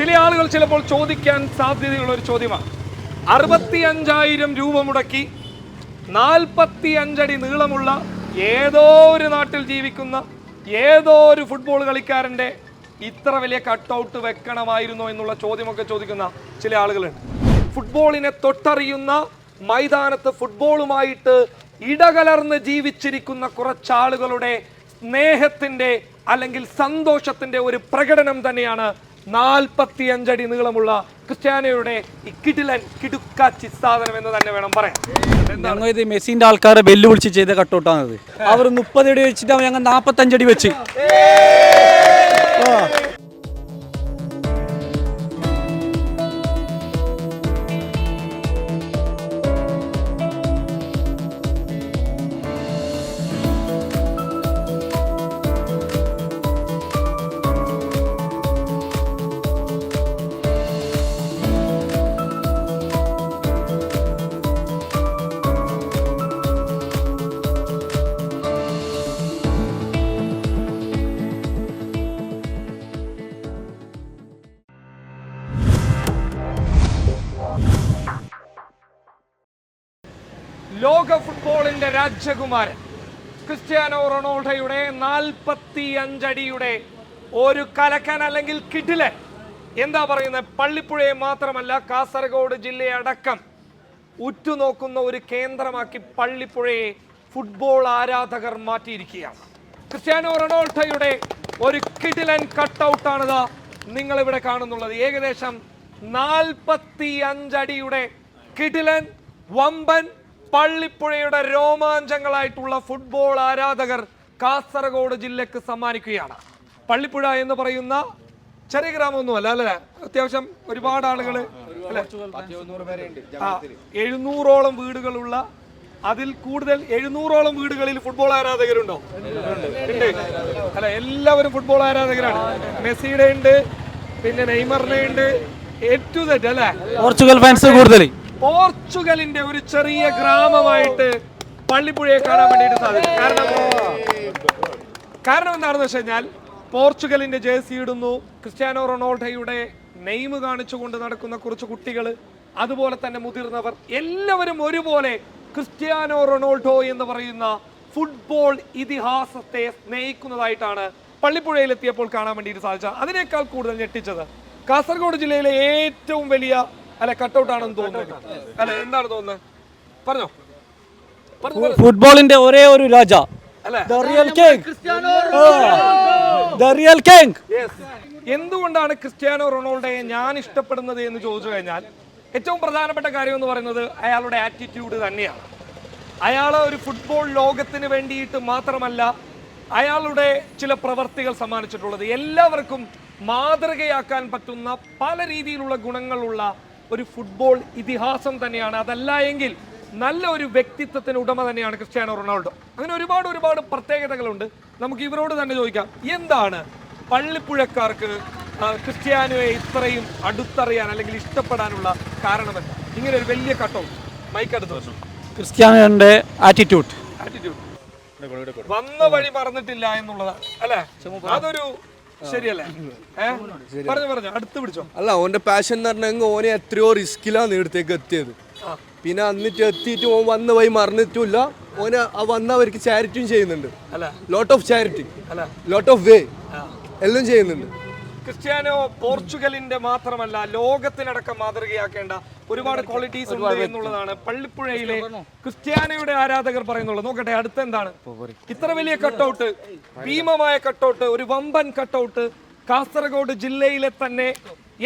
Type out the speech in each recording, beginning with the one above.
ചില ആളുകൾ ചിലപ്പോൾ ചോദിക്കാൻ സാധ്യതയുള്ള ഒരു ചോദ്യമാണ്. അറുപത്തി അഞ്ചായിരം രൂപ മുടക്കി നാൽപ്പത്തി അഞ്ചടി നീളമുള്ള ഏതോ ഒരു നാട്ടിൽ ജീവിക്കുന്ന ഏതോ ഒരു ഫുട്ബോൾ കളിക്കാരന്റെ ഇത്ര വലിയ കട്ടൗട്ട് വെക്കണമായിരുന്നോ എന്നുള്ള ചോദ്യമൊക്കെ ചോദിക്കുന്ന ചില ആളുകളുണ്ട്. ഫുട്ബോളിനെ തൊട്ടറിയുന്ന മൈതാനത്ത് ഫുട്ബോളുമായിട്ട് ഇടകലർന്ന് ജീവിച്ചിരിക്കുന്ന കുറച്ചാളുകളുടെ സ്നേഹത്തിന്റെ അല്ലെങ്കിൽ സന്തോഷത്തിന്റെ ഒരു പ്രകടനം തന്നെയാണ് നാൽപ്പത്തി അഞ്ചടി നീളമുള്ള ക്രിസ്ത്യാനോയുടെ കിടിലൻ കിടുക്കാച്ചി സാധനം എന്ന് തന്നെ വേണം പറയാൻ. ഞങ്ങൾ ഇത് മെസ്സിന്റെ ആൾക്കാരെ വെല്ലുവിളിച്ച് ചെയ്ത കട്ടൗട്ടാണത് അവർ മുപ്പത് അടി വെച്ചിട്ട് ഞങ്ങൾ നാൽപ്പത്തഞ്ചടി വെച്ച്. ലോക ഫുട്ബോളിന്റെ രാജകുമാരൻ ക്രിസ്ത്യാനോ റൊണാൾഡോയുടെ നാൽപ്പത്തി അഞ്ചടിയുടെ ഒരു കലക്കൻ അല്ലെങ്കിൽ കിടിലൻ. എന്താ പറയുന്നത്? പള്ളിപ്പുഴയെ മാത്രമല്ല കാസർഗോഡ് ജില്ലയടക്കം ഉറ്റുനോക്കുന്ന ഒരു കേന്ദ്രമാക്കി പള്ളിപ്പുഴയെ ഫുട്ബോൾ ആരാധകർ മാറ്റിയിരിക്കുകയാണ്. ക്രിസ്ത്യാനോ റൊണാൾഡോയുടെ ഒരു കിടിലൻ കട്ടൗട്ടാണിത് നിങ്ങൾ ഇവിടെ കാണുന്നുള്ളത്. ഏകദേശം നാൽപ്പത്തി അഞ്ചടിയുടെ കിടിലൻ വമ്പൻ പള്ളിപ്പുഴയുടെ രോമാഞ്ചങ്ങളായിട്ടുള്ള ഫുട്ബോൾ ആരാധകർ കാസർഗോഡ് ജില്ലക്ക് സമ്മാനിക്കുകയാണ്. പള്ളിപ്പുഴ എന്ന് പറയുന്ന ചെറിയ ഗ്രാമമൊന്നുമല്ല അല്ലേ? അത്യാവശ്യം ഒരുപാട് ആളുകൾ എഴുന്നൂറോളം വീടുകളുള്ള അതിൽ കൂടുതൽ എഴുന്നൂറോളം വീടുകളിൽ ഫുട്ബോൾ ആരാധകരുണ്ടോ? ഉണ്ട്. അല്ല എല്ലാവരും ഫുട്ബോൾ ആരാധകരാണ്. മെസ്സിയുടെ ഉണ്ട് പിന്നെ നെയ്മറിനെ ഉണ്ട്. എ ടു സെറ്റ് അല്ലേ? പോർച്ചുഗൽ ഫാൻസ് കൂടുതൽ. പോർച്ചുഗലിന്റെ ഒരു ചെറിയ ഗ്രാമമായിട്ട് പള്ളിപ്പുഴയെ കാണാൻ വേണ്ടിട്ട് സാധിക്കും. കാരണം കാരണം എന്താണെന്ന് വെച്ച് കഴിഞ്ഞാൽ പോർച്ചുഗലിന്റെ ജേഴ്സി ഇടുന്നു. ക്രിസ്ത്യാനോ റൊണാൾഡോയുടെ നെയ്മ് കാണിച്ചുകൊണ്ട് നടക്കുന്ന കുറച്ച് കുട്ടികൾ അതുപോലെ തന്നെ മുതിർന്നവർ എല്ലാവരും ഒരുപോലെ ക്രിസ്ത്യാനോ റൊണാൾഡോ എന്ന് പറയുന്ന ഫുട്ബോൾ ഇതിഹാസത്തെ സ്നേഹിക്കുന്നതായിട്ടാണ് പള്ളിപ്പുഴയിലെത്തിയപ്പോൾ കാണാൻ വേണ്ടിയിട്ട് സാധിച്ചത്. അതിനേക്കാൾ കൂടുതൽ ഞെട്ടിച്ചത്. കാസർഗോഡ് ജില്ലയിലെ ഏറ്റവും വലിയ അല്ലെ കട്ടൗട്ട് ആണെന്ന് തോന്നുന്നു. അല്ലെ എന്താണ് തോന്നുന്നത് പറഞ്ഞോ. ഫുട്ബോളിന്റെ ഒരേ ഒരു രാജ. അല്ലേ. The real king the real king എന്തുകൊണ്ടാണ് ക്രിസ്ത്യാനോ റൊണാൾഡോയെ ഞാൻ ഇഷ്ടപ്പെടുന്നത് എന്ന് ചോദിച്ചു കഴിഞ്ഞാൽ ഏറ്റവും പ്രധാനപ്പെട്ട കാര്യം എന്ന് പറയുന്നത് അയാളുടെ ആറ്റിറ്റ്യൂഡ് തന്നെയാണ്. അയാൾ ഒരു ഫുട്ബോൾ ലോകത്തിന് വേണ്ടിയിട്ട് മാത്രമല്ല അയാളുടെ ചില പ്രവർത്തികൾ സമ്മാനിച്ചിട്ടുള്ളത്. എല്ലാവർക്കും മാതൃകയാക്കാൻ പറ്റുന്ന പല രീതിയിലുള്ള ഗുണങ്ങളുള്ള ഒരു ഫുട്ബോൾ ഇതിഹാസം തന്നെയാണ്. അതല്ല എങ്കിൽ നല്ല ഒരു വ്യക്തിത്വത്തിന് ഉടമ തന്നെയാണ് ക്രിസ്ത്യാനോ റൊണാൾഡോ. അങ്ങനെ ഒരുപാട് ഒരുപാട് പ്രത്യേകതകളുണ്ട്. നമുക്ക് ഇവരോട് തന്നെ ചോദിക്കാം. എന്താണ് പള്ളിപ്പുഴക്കാർക്ക് ക്രിസ്ത്യാനോയെ ഇത്രയും അടുത്തറിയാൻ അല്ലെങ്കിൽ ഇഷ്ടപ്പെടാനുള്ള കാരണമെന്താ ഇങ്ങനെ ഒരു വലിയ കട്ടോ മൈക്ക് അടുത്ത് വെച്ചു ക്രിസ്ത്യാനോന്റെ ആറ്റിറ്റ്യൂഡ് ആറ്റിറ്റ്യൂഡ് വന്ന വഴി മറന്നിട്ടില്ല എന്നുള്ളതാണ്. അല്ലെ? അതൊരു ശരിയല്ലേ? പറഞ്ഞു പറഞ്ഞു. അടുത്ത് പിടിച്ചോ. അല്ല ഓന്റെ പാഷൻ എന്ന് പറഞ്ഞെങ്കിൽ ഓനെ എത്രയോ റിസ്കിലാണ് ഇവിടത്തേക്ക് എത്തിയത്. പിന്നെ അന്നിട്ട് എത്തിയിട്ട് ഓൻ വന്ന പോയി മറന്നിട്ടില്ല ഓന് വന്ന അവർക്ക് ചാരിറ്റിയും ചെയ്യുന്നുണ്ട്. Lot of charity lot of way എല്ലാം ചെയ്യുന്നുണ്ട്. ക്രിസ്ത്യാനോ പോർച്ചുഗലിന്റെ മാത്രമല്ല ലോകത്തിനടക്കം മാതൃകയാക്കേണ്ട ഒരുപാട് ക്വാളിറ്റീസ് ഉണ്ട് എന്നുള്ളതാണ് പള്ളിപ്പുഴയിലെ ക്രിസ്ത്യാനോയുടെ ആരാധകർ പറയുന്നുള്ളത്. നോക്കട്ടെ അടുത്ത എന്താണ്? ഇത്ര വലിയ കട്ടൗട്ട് ഭീമമായ കട്ടൗട്ട് ഒരു വമ്പൻ കട്ടൗട്ട് കാസർഗോഡ് ജില്ലയിലെ തന്നെ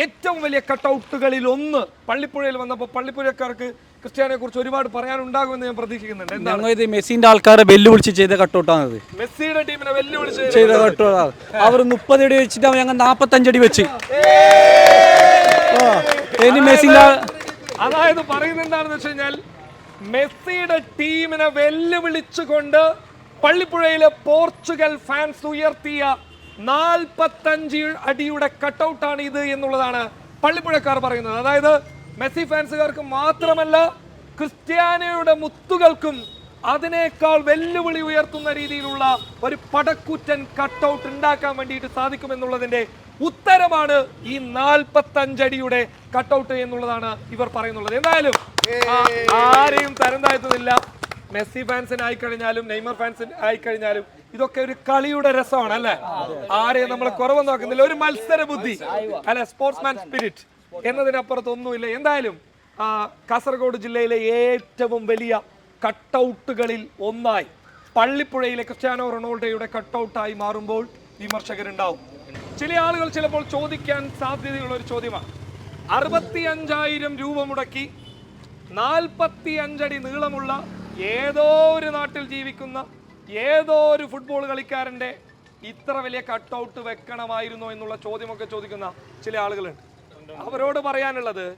ഏറ്റവും വലിയ കട്ടൗട്ടുകളിൽ ഒന്ന് പള്ളിപ്പുഴയിൽ വന്നപ്പോൾ പള്ളിപ്പുഴക്കാർക്ക് ക്രിസ്ത്യാനോയെ കുറിച്ച് ഒരുപാട് പറയാനുണ്ടാകുമെന്ന് ഞാൻ പ്രതീക്ഷിക്കുന്നുണ്ട്. എന്താണ്? ഞങ്ങൾ ഇത് മെസ്സിന്റെ ആൾക്കാരെ വെല്ലുവിളിച്ച് ചെയ്ത കട്ടൗട്ടാണത് മെസ്സിയുടെ ടീമിനെ വെല്ലുവിളിച്ച് ചെയ്ത കട്ടൗട്ടാണ്. അവർ മുപ്പത് അടി വെച്ചിട്ട് ഞങ്ങൾ നാപ്പത്തഞ്ചടി വെച്ച്. ഇനി മെസ്സിന്റെ അതായത് പറയുന്നത് എന്താണെന്ന് വെച്ച് കഴിഞ്ഞാൽ മെസ്സിയുടെ ടീമിനെ വെല്ലുവിളിച്ചുകൊണ്ട് പള്ളിപ്പുഴയിലെ പോർച്ചുഗൽ ഫാൻസ് ഉയർത്തിയ നാൽപ്പത്തഞ്ച് അടിയുടെ കട്ടൗട്ടാണ് ഇത് എന്നുള്ളതാണ് പള്ളിപ്പുഴക്കാർ പറയുന്നത്. അതായത് മെസ്സി ഫാൻസുകാർക്ക് മാത്രമല്ല ക്രിസ്ത്യാനോയുടെ മുത്തുകൾക്കും അതിനേക്കാൾ വെല്ലുവിളി ഉയർത്തുന്ന രീതിയിലുള്ള ഒരു പടക്കുറ്റൻ കട്ടൗട്ട് ഉണ്ടാക്കാൻ വേണ്ടിയിട്ട് സാധിക്കുമെന്നുള്ളതിന്റെ ഉത്തരമാണ് ഈ നാൽപ്പത്തഞ്ചടിയുടെ കട്ടൗട്ട് എന്നുള്ളതാണ് ഇവർ പറയുന്നുള്ളത്. എന്തായാലും ആരെയും തരം താഴ്ത്തുന്നില്ല മെസ്സി ഫാൻസിന് ആയിക്കഴിഞ്ഞാലും നെയ്മർ ഫാൻസിന് ആയിക്കഴിഞ്ഞാലും ഇതൊക്കെ ഒരു കളിയുടെ രസമാണ് അല്ലെ? ആരെയും നമ്മൾ കുറവ് നോക്കുന്നില്ല. ഒരു മത്സര ബുദ്ധി അല്ലെ? Sportsman spirit. എന്നതിനപ്പുറത്ത് ഒന്നുമില്ല എന്തായാലും കാസർഗോഡ് ജില്ലയിലെ ഏറ്റവും വലിയ കട്ടൗട്ടുകളിൽ ഒന്നായി പള്ളിപ്പുഴയിലെ ക്രിസ്ത്യാനോ റൊണാൾഡോയുടെ കട്ടൗട്ടായി മാറുമ്പോൾ വിമർശകരുണ്ടാവും. ചില ആളുകൾ ചിലപ്പോൾ ചോദിക്കാൻ സാധ്യതയുള്ള ഒരു ചോദ്യമാണ്. അറുപത്തി അഞ്ചായിരം രൂപ മുടക്കി നാൽപ്പത്തി അഞ്ചടി നീളമുള്ള ഏതോ ഒരു നാട്ടിൽ ജീവിക്കുന്ന ഏതോ ഒരു ഫുട്ബോൾ കളിക്കാരന്റെ ഇത്ര വലിയ കട്ടൗട്ട് വെക്കണമായിരുന്നോ എന്നുള്ള ചോദ്യമൊക്കെ ചോദിക്കുന്ന ചില ആളുകളുണ്ട്. അവരോട് പറയാനുള്ളത്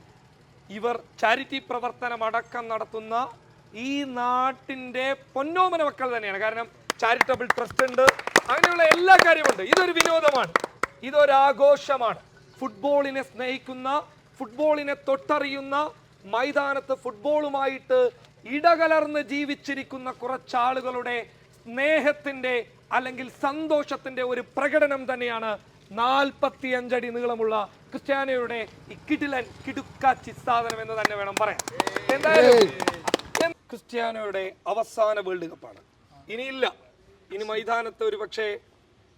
ഇവർ ചാരിറ്റി പ്രവർത്തനം അടക്കം നടത്തുന്ന ഈ നാട്ടിന്റെ പൊന്നോമന മക്കൾ തന്നെയാണ്. കാരണം ചാരിറ്റബിൾ ട്രസ്റ്റ് ഉണ്ട്. അങ്ങനെയുള്ള എല്ലാ കാര്യമുണ്ട്. ഇതൊരു വിനോദമാണ്. ഇതൊരു ആഘോഷമാണ് ഫുട്ബോളിനെ സ്നേഹിക്കുന്ന ഫുട്ബോളിനെ തൊട്ടറിയുന്ന മൈതാനത്ത് ഫുട്ബോളുമായിട്ട് ഇടകലർന്ന് ജീവിച്ചിരിക്കുന്ന കുറച്ചാളുകളുടെ സ്നേഹത്തിന്റെ അല്ലെങ്കിൽ സന്തോഷത്തിന്റെ ഒരു പ്രകടനം തന്നെയാണ് നാൽപ്പത്തി അഞ്ചടി നീളമുള്ള ക്രിസ്ത്യാനോയുടെ കിടിലൻ കിടുക്കാച്ചി സാധനം എന്ന് തന്നെ വേണം പറയാൻ. എന്തായാലും ക്രിസ്ത്യാനോയുടെ അവസാന വേൾഡ് കപ്പാണ്. ഇനിയില്ല. ഇനി മൈതാനത്ത് ഒരു പക്ഷേ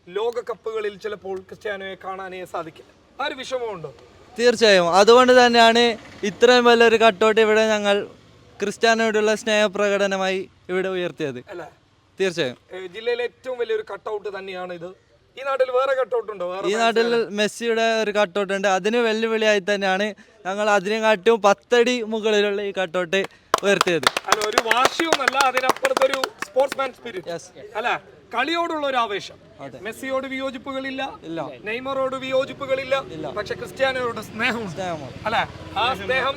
ലോകകപ്പുകളിൽ ചിലപ്പോൾ ക്രിസ്ത്യാനോയെ കാണാനേ സാധിക്കില്ല. ആ ഒരു വിഷമമുണ്ടോ? തീർച്ചയായും. അതുകൊണ്ട് തന്നെയാണ് ഇത്രയും വലിയൊരു കട്ടൗട്ട് ഇവിടെ ഞങ്ങൾ ക്രിസ്ത്യാനോയോടുള്ള സ്നേഹപ്രകടനമായി ഇവിടെ ഉയർത്തിയത്. അല്ല? തീർച്ചയായും. ജില്ലയിലെ ഏറ്റവും വലിയൊരു കട്ടൗട്ട് തന്നെയാണ് ഇത് ഈ നാട്ടിൽ വേറെ ഈ നാട്ടിൽ മെസ്സിയുടെ ഒരു കട്ടൗട്ട് ഉണ്ട്. അതിന് വെല്ലുവിളിയായി തന്നെയാണ് ഞങ്ങൾ അതിനെക്കാട്ടും പത്തടി മുകളിലുള്ള ഈ കട്ടൗട്ട് ഉയർത്തിയത്. അല്ല ഒരു വാശിയൊന്നല്ല അതിനപ്പുറത്തൊരു സ്പോർട്സ്മാൻ സ്പിരിറ്റ് അല്ല കളിയോടുള്ള ഒരു ആവേശം. മെസ്സിയോട് വിയോജിപ്പുകളില്ല നെയ്മറോട് വിയോജിപ്പുകളില്ല പക്ഷെ ക്രിസ്ത്യാനോട് സ്നേഹമുണ്ട്. അല്ല ആ സ്നേഹം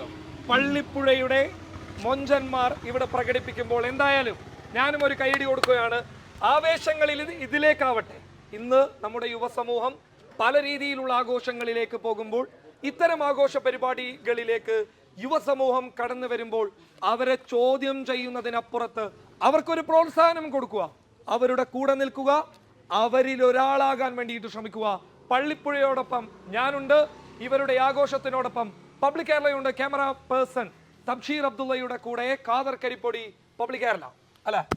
പള്ളിപ്പുഴയുടെ മൊഞ്ചന്മാർ ഇവിടെ പ്രകടിപ്പിക്കുമ്പോൾ എന്തായാലും ഞാനും ഒരു കൈയടി കൊടുക്കുകയാണ്. ആവേശങ്ങളിൽ ഇത് ഇതിലേക്കാവട്ടെ. ഇന്ന് നമ്മുടെ യുവസമൂഹം പല രീതിയിലുള്ള ആഘോഷങ്ങളിലേക്ക് പോകുമ്പോൾ ഇത്തരം ആഘോഷ പരിപാടികളിലേക്ക് യുവസമൂഹം കടന്നു വരുമ്പോൾ അവരെ ചോദ്യം ചെയ്യുന്നതിനപ്പുറത്ത് അവർക്കൊരു പ്രോത്സാഹനം കൊടുക്കുക. അവരുടെ കൂടെ നിൽക്കുക. അവരിൽ ഒരാളാകാൻ വേണ്ടിയിട്ട് ശ്രമിക്കുക. പള്ളിപ്പുഴയോടൊപ്പം ഞാനുണ്ട്. ഇവരുടെ ആഘോഷത്തിനോടൊപ്പം പബ്ലിക് കേരളയുണ്ട് ക്യാമറ പേഴ്സൺ തബ്ഷീർ അബ്ദുള്ളയുടെ കൂടെ കാദർ കരിപ്പൊടി പബ്ലിക് കേരള. അല്ല?